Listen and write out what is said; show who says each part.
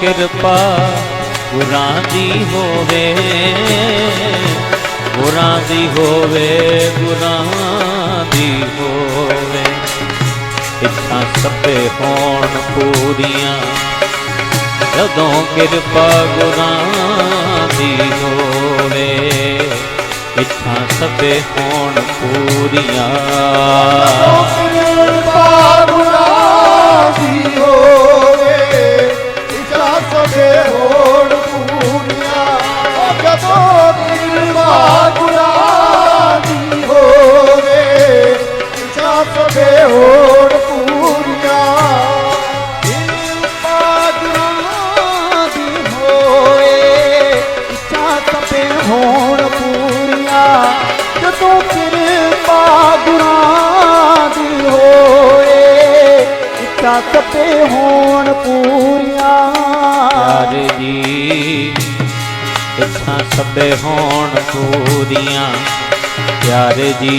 Speaker 1: ਕਿਰਪਾ ਗੁਰਾਂ ਦੀ ਹੋਵੇ, ਗੁਰਾਂ ਦੀ ਹੋਵੇ, ਗੁਰਾਂ ਦੀ ਹੋਵੇ। ਇੱਛਾ ਸਭੇ ਹੋਣ ਪੂਰੀਆਂ, ਜਦੋਂ ਕਿਰਪਾ ਗੁਰਾਂ ਦੀ ਹੋਵੇ। ਇੱਛਾ ਸਭੇ ਹੋਣ ਪੂਰੀਆਂ।
Speaker 2: ਹੋਣ ਪੂਰੀਆਂ, ਜਦੋਂ ਕਿਰਪਾ ਗੁਰਾਂ ਦੀ ਹੋਏ ਇੱਛਾ ਸਭੇ ਹੋਣ ਪੂਰੀਆਂ।
Speaker 1: ਪਿਆਰੇ ਜੀ ਇੱਛਾ ਸਭੇ ਹੋਣ ਪੂਰੀਆਂ। ਪਿਆਰੇ ਜੀ